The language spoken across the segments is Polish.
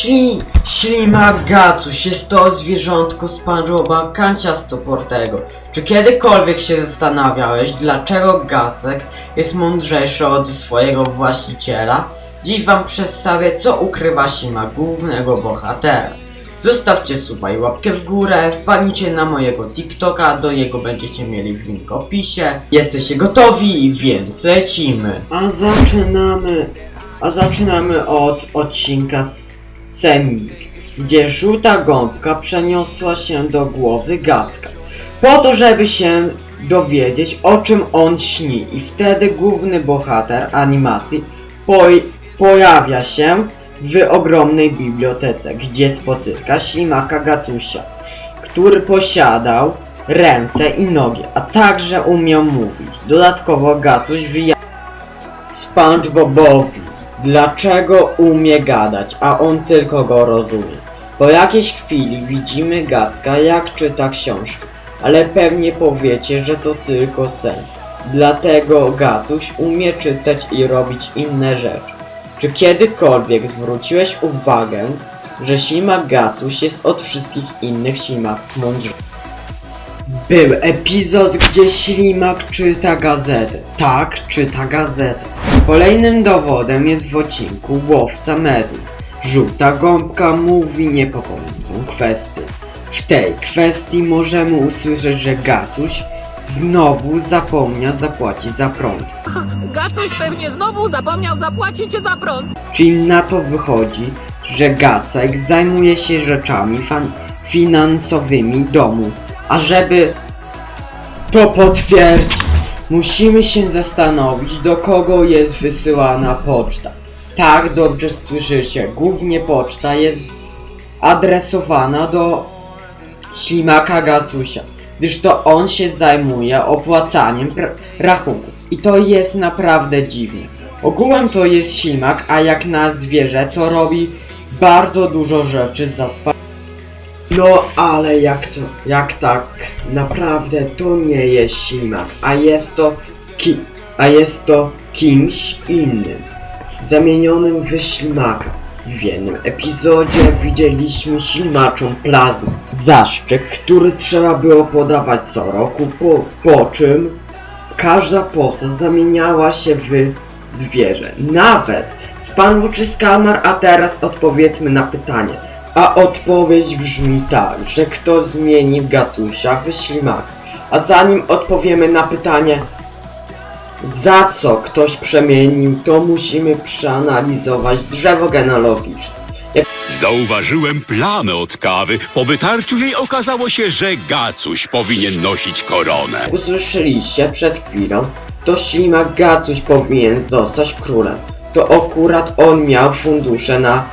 Śli, ślimak Gacuś jest to zwierzątko SpongeBoba kanciastoportego. Czy kiedykolwiek się zastanawiałeś, dlaczego Gacek jest mądrzejszy od swojego właściciela? Dziś wam przedstawię, co ukrywa ślimak głównego bohatera. Zostawcie suba i łapkę w górę, wpadnijcie na mojego TikToka, do jego będziecie mieli w link opisie. Jesteście gotowi, więc lecimy. A zaczynamy, a zaczynamy od odcinka z Gdzie żółta gąbka przeniosła się do głowy Gacka. Po to, żeby się dowiedzieć, o czym on śni i wtedy główny bohater animacji poj- pojawia się w ogromnej bibliotece, gdzie spotyka ślimaka Gacusia, który posiadał ręce i nogi, a także umiał mówić. Dodatkowo Gacuś wyjaśnia SpongeBobowi, dlaczego umie gadać, a on tylko go rozumie. Po jakiejś chwili widzimy Gacka jak czyta książkę, ale pewnie powiecie, że to tylko sen. Dlatego Gacuś umie czytać i robić inne rzeczy. Czy kiedykolwiek zwróciłeś uwagę, że ślimak Gacuś jest od wszystkich innych ślimaków mądrzejszy? Był epizod, gdzie ślimak czyta gazetę. Tak, czyta gazetę. Kolejnym dowodem jest w odcinku łowca medów. Żółta gąbka mówi niepokojącą kwestię. W tej kwestii możemy usłyszeć, że Gacuś znowu zapomniał zapłacić za prąd. Gacuś pewnie znowu zapomniał zapłacić za prąd. Czyli na to wychodzi, że Gacek zajmuje się rzeczami finansowymi domu. A żeby to potwierdzić, musimy się zastanowić, do kogo jest wysyłana poczta. Tak, dobrze słyszycie, głównie poczta jest adresowana do ślimaka Gacusia, gdyż to on się zajmuje opłacaniem rachunków. I to jest naprawdę dziwne. Ogółem to jest ślimak, a jak na zwierzę to robi bardzo dużo rzeczy za spa... No ale jak to, jak tak naprawdę to nie jest ślimak, a jest to ki... a jest to kimś innym, zamienionym w ślimaka. W jednym epizodzie widzieliśmy ślimaczą plazmę, zaszczyt, który trzeba było podawać co roku, po, po czym każda postać zamieniała się w zwierzę. Nawet Spanwu czy Skalmar, a teraz odpowiedzmy na pytanie. A odpowiedź brzmi tak, że kto zmieni Gacusia w ślimaka. A zanim odpowiemy na pytanie, za co ktoś przemienił, to musimy przeanalizować drzewo genealogiczne. Zauważyłem plamę od kawy. Po wytarciu jej okazało się, że Gacuś powinien nosić koronę. Jak usłyszeliście przed chwilą, to ślimak Gacuś powinien zostać królem. To akurat on miał fundusze na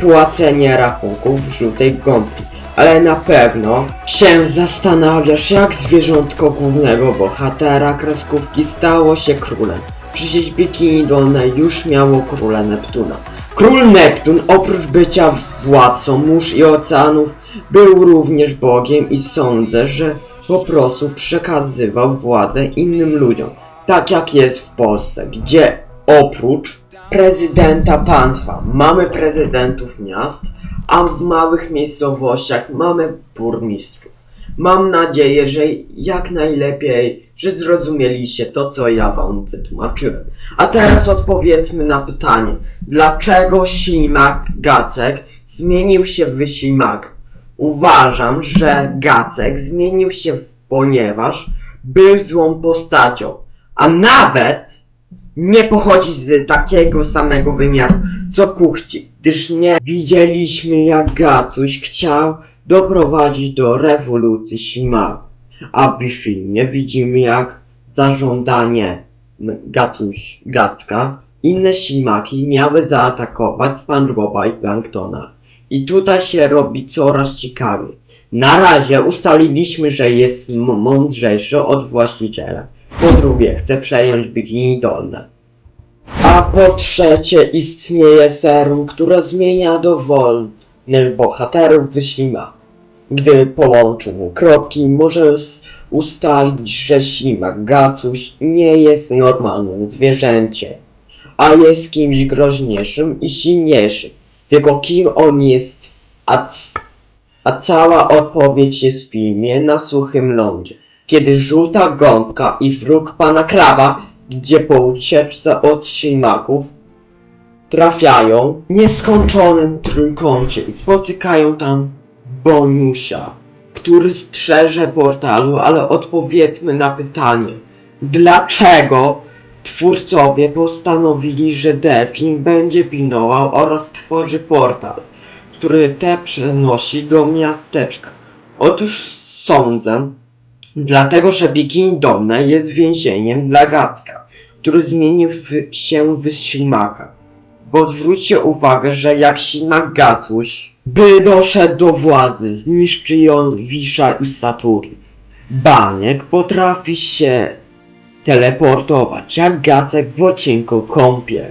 płacenie rachunków w żółtej gąbki. Ale na pewno się zastanawiasz, jak zwierzątko głównego bohatera kreskówki stało się królem. Przecież Bikini Dolne już miało króla Neptuna. Król Neptun, oprócz bycia władcą mórz i oceanów, był również Bogiem i sądzę, że po prostu przekazywał władzę innym ludziom. Tak jak jest w Polsce, gdzie oprócz prezydenta państwa mamy prezydentów miast, a w małych miejscowościach mamy burmistrzów. Mam nadzieję, że jak najlepiej, że zrozumieliście to, co ja wam wytłumaczyłem. A teraz odpowiedzmy na pytanie, dlaczego ślimak Gacek zmienił się w ślimak? Uważam, że Gacek zmienił się, ponieważ był złą postacią, a nawet nie pochodzi z takiego samego wymiaru co Kuchci, gdyż nie widzieliśmy jak Gacuś chciał doprowadzić do rewolucji ślimaków. A w filmie widzimy jak za żądanie Gacuś, Gacka inne ślimaki miały zaatakować SpongeBoba i Planktona. I tutaj się robi coraz ciekawiej. Na razie ustaliliśmy, że jest mądrzejszy od właściciela. Po drugie, chce przejąć bikini dolne. A po trzecie, istnieje serum, które zmienia dowolnych bohaterów w ślima. Gdy połączymy kropki, możemy s- ustalić, że ślimak Gacuś nie jest normalnym zwierzęciem, a jest kimś groźniejszym i silniejszym. tylko kim on jest, a, a cała odpowiedź jest w filmie na suchym lądzie. Kiedy żółta gąbka i wróg pana kraba, gdzie po ucieczce od ślimaków trafiają w nieskończonym trójkącie i spotykają tam Boniusia, który strzeże portalu, ale odpowiedzmy na pytanie, dlaczego twórcowie postanowili, że Delfin będzie pilnował oraz tworzy portal, który te przenosi do miasteczka. Otóż sądzę, dlatego że Bikini Dolne jest więzieniem dla Gacka, który zmienił w- się w ślimaka. Bo zwróćcie uwagę, że jak ślimak Gatuś by doszedł do władzy, zniszczy ją Wisza i Saturn. Baniek potrafi się teleportować jak Gacek w odcinku Kąpiel.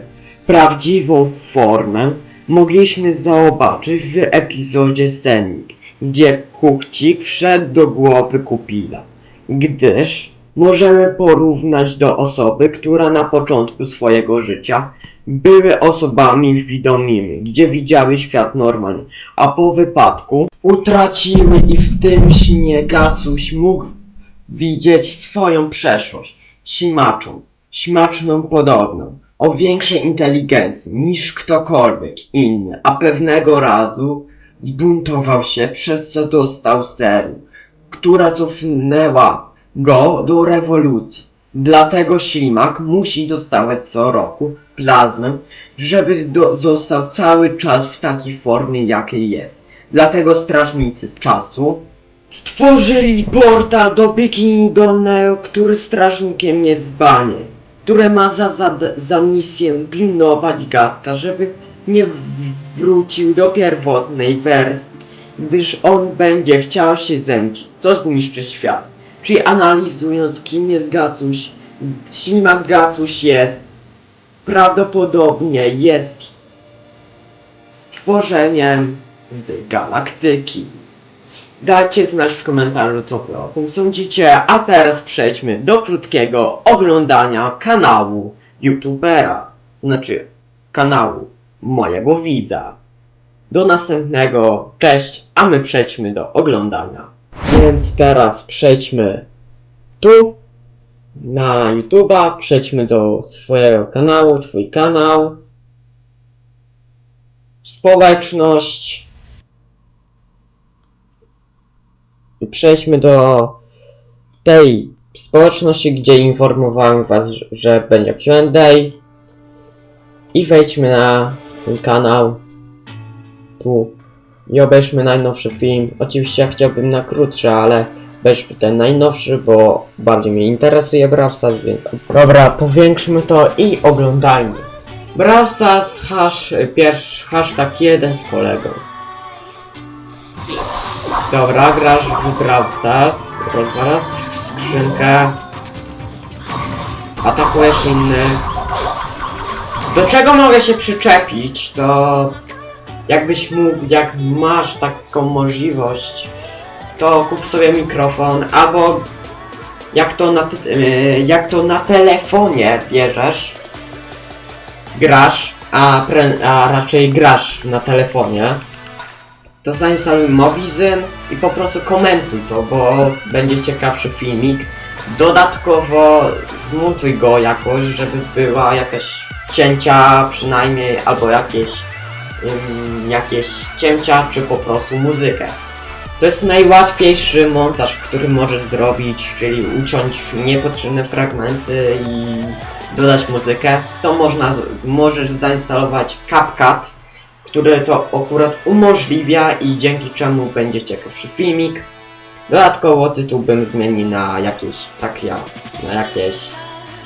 Prawdziwą formę mogliśmy zobaczyć w epizodzie Scenic, gdzie Kuchcik wszedł do głowy Kupila, gdyż możemy porównać do osoby, która na początku swojego życia były osobami widomymi, gdzie widziały świat normalny, a po wypadku utraciły i w tym śnie Gacuś mógł widzieć swoją przeszłość, ślimaczą, ślimaczną podobną, o większej inteligencji niż ktokolwiek inny, a pewnego razu zbuntował się, przez co dostał serum, która cofnęła go do rewolucji. Dlatego ślimak musi dostawać co roku plazmę, żeby do, został cały czas w takiej formie, jakiej jest. Dlatego strażnicy czasu stworzyli portal do Bikini Dolnego, który strażnikiem jest Banie, które ma za, za, za misję pilnować Gatta, żeby nie wrócił do pierwotnej wersji, gdyż on będzie chciał się zemścić, to zniszczy świat. Czyli analizując kim jest Gacuś, ślimak Gacuś jest prawdopodobnie jest stworzeniem z galaktyki. Dajcie znać w komentarzu co wy o tym sądzicie, a teraz przejdźmy do krótkiego oglądania kanału youtubera, znaczy kanału mojego widza. Do następnego, cześć, a my przejdźmy do oglądania. Więc teraz przejdźmy tu na YouTube'a, przejdźmy do swojego kanału, twój kanał, społeczność. I przejdźmy do tej społeczności, gdzie informowałem was, że- będzie Q&A i wejdźmy na ten kanał tu i obejrzmy najnowszy film. Oczywiście ja chciałbym na krótsze, ale weźmy ten najnowszy, bo bardziej mnie interesuje Brawl Stars, więc... Dobra, powiększmy to i oglądajmy. Brawl Stars, hash, pierwszy, hashtag jeden z kolegą. Dobra, grasz w Brawl Stars, rozwalasz skrzynkę, atakujesz inny. Do czego mogę się przyczepić, to jakbyś mógł, jak masz taką możliwość, to kup sobie mikrofon, albo jak to na, yy, jak to na telefonie bierzesz, grasz, a, a raczej grasz na telefonie, to zainstaluj Mobizyn i po prostu komentuj to, bo będzie ciekawszy filmik. Dodatkowo zmontuj go jakoś, żeby była jakaś cięcia przynajmniej, albo jakieś jakieś cięcia, czy po prostu muzykę. To jest najłatwiejszy montaż, który możesz zrobić, czyli uciąć niepotrzebne fragmenty i dodać muzykę. To można, możesz zainstalować CapCut, który to akurat umożliwia i dzięki czemu będzie ciekawszy filmik. Dodatkowo tytuł bym zmienił na jakieś, tak ja, na jakieś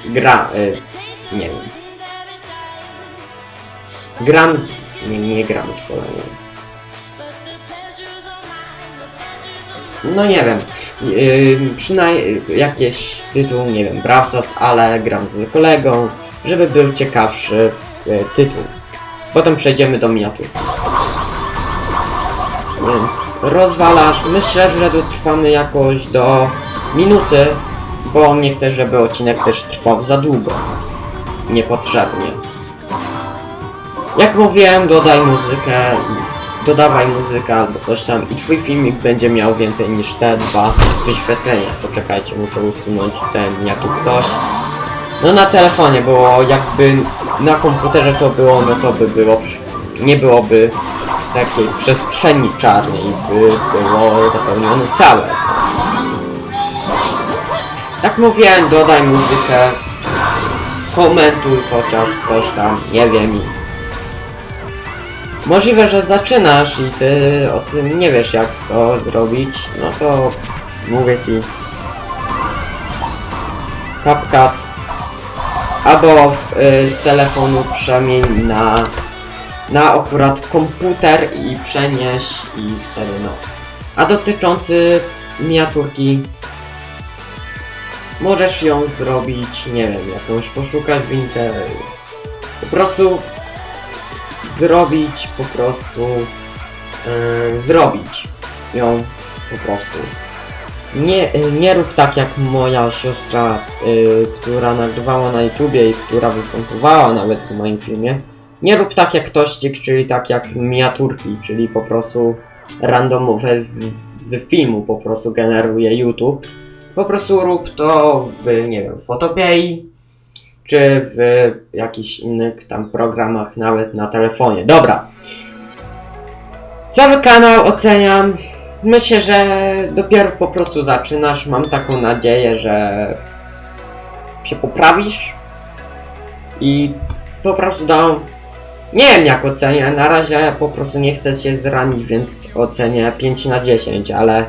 gra, y, nie wiem. Gram nie, nie gram z kolegą. No nie wiem, yy, przynajmniej jakieś tytuł, nie wiem, Brawl Stars, ale gram z kolegą, żeby był ciekawszy yy, tytuł. Potem przejdziemy do miniatur. Więc rozwalasz, myślę, że dotrwamy jakoś do minuty, bo nie chcę, żeby odcinek też trwał za długo. Niepotrzebnie. Jak mówiłem, dodaj muzykę, dodawaj muzykę albo coś tam i twój filmik będzie miał więcej niż te dwa wyświetlenia. Poczekajcie, muszę usunąć ten jakiś coś. No na telefonie było jakby na komputerze to było, no to by było, nie byłoby takiej przestrzeni czarnej, by było zapełnione całe. Jak mówiłem, dodaj muzykę, komentuj chociaż coś tam, nie wiem. Możliwe, że zaczynasz i ty o tym nie wiesz jak to zrobić, no to mówię ci CapCut albo y, z telefonu przemień na na akurat komputer i przenieś i wtedy no. A dotyczący miniaturki możesz ją zrobić, nie wiem, jakąś poszukać w internecie. Po prostu zrobić po prostu yy, zrobić ją po prostu. Nie, y, nie rób tak jak moja siostra, y, która nagrywała na YouTubie i która występowała nawet w moim filmie. Nie rób tak jak tościk, czyli tak jak miniaturki, czyli po prostu randomowe w- z filmu po prostu generuje YouTube. Po prostu rób to w, nie wiem, Photopei, czy w jakichś innych tam programach, nawet na telefonie. Dobra. Cały kanał oceniam. Myślę, że dopiero po prostu zaczynasz. Mam taką nadzieję, że się poprawisz. I po prostu dam. Nie wiem jak ocenię. Na razie po prostu nie chcę się zranić, więc ocenię 5 na 10, ale.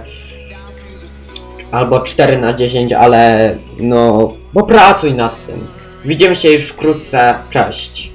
Albo 4 na 10, ale no. Popracuj nad tym. Widzimy się już wkrótce. Cześć.